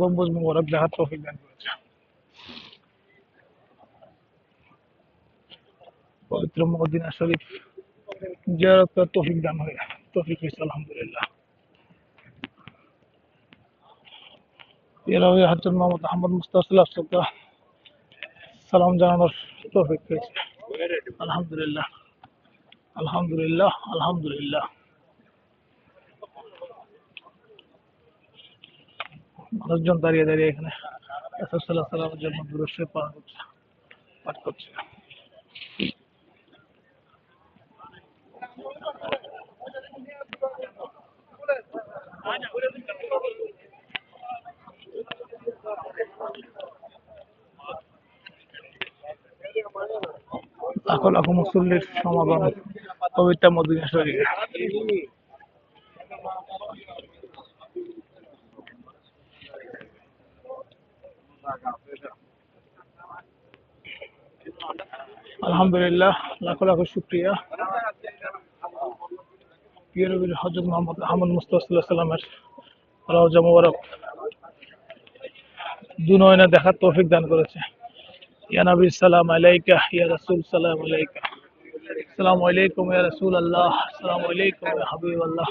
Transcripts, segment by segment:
গম্বুজ দান করেছে পবিত্র মদিনা শরীফ দান হয়ে হয়েছে, আলহামদুলিল্লাহ। এরা হয়ে হজরত মোহাম্মদ আহমদ মুস্তাফা সাল্লাহ সালাম জানানোর তৌফিক হয়েছে। আলহামদুলিল্লাহ। আলহামদুলিল্লাহ আলহামদুলিল্লাহ। মানুষজন দাঁড়িয়ে দাঁড়িয়ে এখানে রাসূলুল্লাহ সাল্লামের জন্য পাঠ করছে। পাঠ করছে। মুসল্লির সমাগম পবিত্র মদিনা আলহামদুলিল্লাহ, লাখো লাখো শুক্রিয়া। প্রিয় হজরত মোহাম্মদ আহমদ মুস্তফা সাল্লামের রওজা মুবারক। দুনয়নে দেখার তৌফিক দান করেছে। ইয়া নবী, সালাম আলাইকা, ইয়া রাসূল, সালাম আলাইকা। আসসালামু আলাইকুম, ইয়া রাসূল আল্লাহ আসসালামু আলাইকুম, ইয়া হাবিব আল্লাহ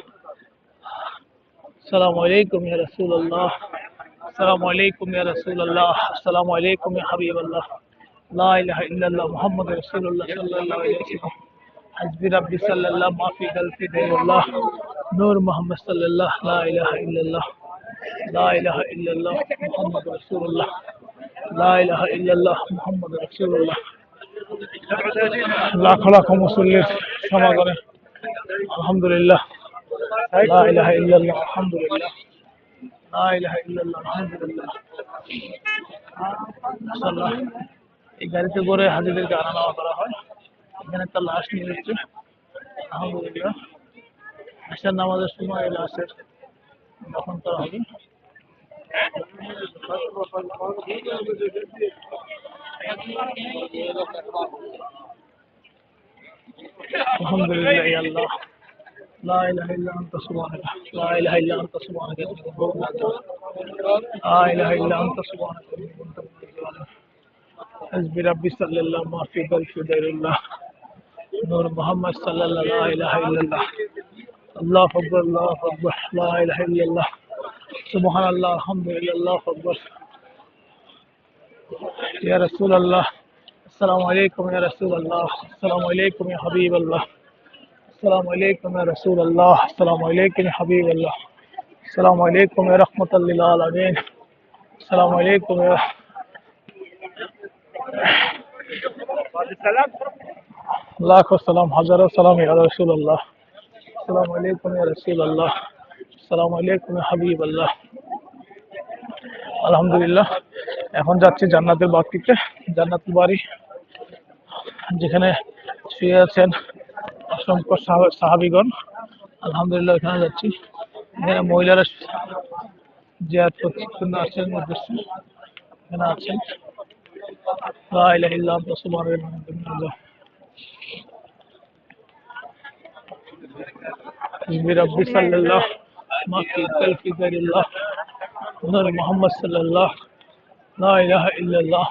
আসসালামু আলাইকুম, ইয়া রাসূল আল্লাহ আসসালামু আলাইকুম ইয়া রাসূল আল্লাহ আসসালামু আলাইকুম ইয়া হাবিব আল্লাহ لا إله إلا الله محمد رسول الله صلى الله عليه وسلم حسبي ربي صلى الله ما في قلبي غير الله نور محمد صلى الله لا إله إلا الله لا إله إلا الله محمد رسول الله لا إله إلا الله محمد رسول الله লাখ লাখ মুসল্লির সমাগমে আলহামদুলিল্লাহ লা ইলাহা ইল্লাল্লাহ আলহামদুলিল্লাহ লা ইলাহা ইল্লাল্লাহ আলহামদুলিল্লাহ মাশাআল্লাহ এই গাড়িতে করে হাজিদেরকে আনা নেওয়া করা হয়। এখানে একটা লাশ নিয়ে এসছে। আলহামদুলিল্লাহ। আসার নামাজের সময় এই লাশের দখন করা হবে। আলহামদুলিল্লাহ আল্লাহ। لا إله إلا أنت سبحانك. لا إله إلا أنت سبحانك. لا إله إلا أنت سبحانك. حسبي ربي صلى الله ما في بل في دير الله. نور محمد صلى الله لا إله إلا الله. الله أكبر الله أكبر لا إله إلا الله. سبحان الله الحمد لله الله أكبر. يا رسول الله السلام عليكم يا رسول الله. السلام عليكم يا حبيب الله. السلام عليكم يا رسول الله السلام عليكم يا حبيب الله السلام عليكم يا رحمة للعالمين السلام عليكم يا লাখ সালাম হাজারো সালাম ইয়া রাসূলুল্লাহ আসসালামু আলাইকুম ইয়া রাসূলুল্লাহ আসসালামু আলাইকুম ইয়া হাবিবাল্লাহ আলহামদুলিল্লাহ এখন যাচ্ছি জান্নাতের বাকিতে জান্নাতুল বাড়ি যেখানে শুয়ে আছেন অসংখ্য সাহা- সাহাবিগণ আলহামদুলিল্লাহ এখানে যাচ্ছি এখানে মহিলারা জিয়াদ করছে জন্য আসছেন উদ্দেশ্যে এখানে আছেন لا إله إلا أنت سبحانك إني كنت من الظالمين حسبي ربي صلى الله ما في قلبي غير الله نور محمد صلى الله لا إله إلا الله